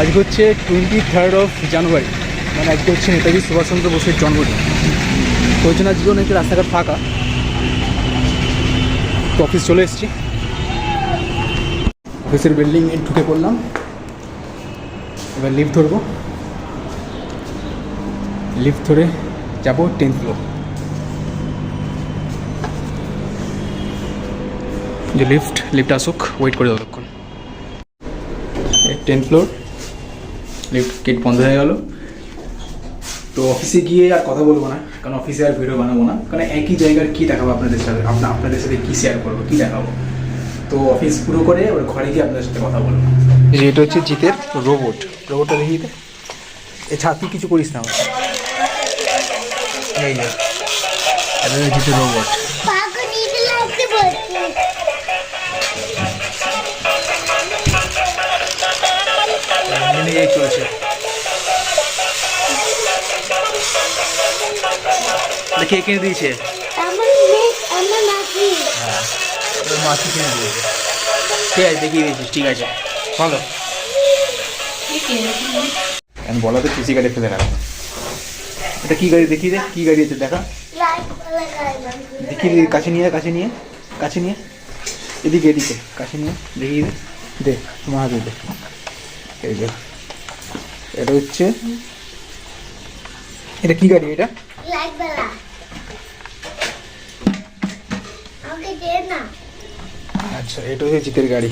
আজকে হচ্ছে twenty third of January মানে আজকে হচ্ছে নেতাজি সুভাষচন্দ্র বোসের জন্মদিন। ওই জন্য আজকে অনেক রাস্তাঘাট ফাঁকা। তো অফিস চলে এসেছি। অফিসের বিল্ডিং ঢুকে পড়লাম। এবার লিফট ধরবো। লিফট ধরে যাব টেন্থ ফ্লোর যে লিফট লিফট আসুক ওয়েট করে ততক্ষণ টেন্থ ফ্লোর লিফট গেট বন্ধ হয়ে গেল। তো অফিসে গিয়ে আর কথা বলব না, কারণ অফিসে আর ভিডিও বানাবো না, কারণ একই জায়গার কী দেখাবো আপনাদের সাথে আপনার আপনাদের সাথে কী শেয়ার করব, কী দেখাবো। তো অফিস পুরো করে ওর ঘরে গিয়ে আপনাদের সাথে কথা বলব। এটা হচ্ছে জিতের রোবট রোবটটা দেখিয়ে দে এ ছাড় তুই কিছু করিস না আমার। এই যে জিতের রোবট এটা কে কিনে দিয়েছে? কিনে ঠিক আছে দেখিয়ে দিয়েছিস ঠিক আছে। ভালো। আমি বলাতে পিসি গাড়ি ফেলে এটা কি গাড়ি দেখিয়ে দে কি গাড়ি আছে দেখা। দেখিয়ে দে কাছে নিয়ে কাছে নিয়ে কাছে নিয়ে এদিকে এদিকে কাছে নিয়ে দেখিয়ে দে। দে তোমার হাতে দে। এই যে। এটা হচ্ছে এটা কি গাড়ি এটা? আচ্ছা এটা হচ্ছে জিতের গাড়ি।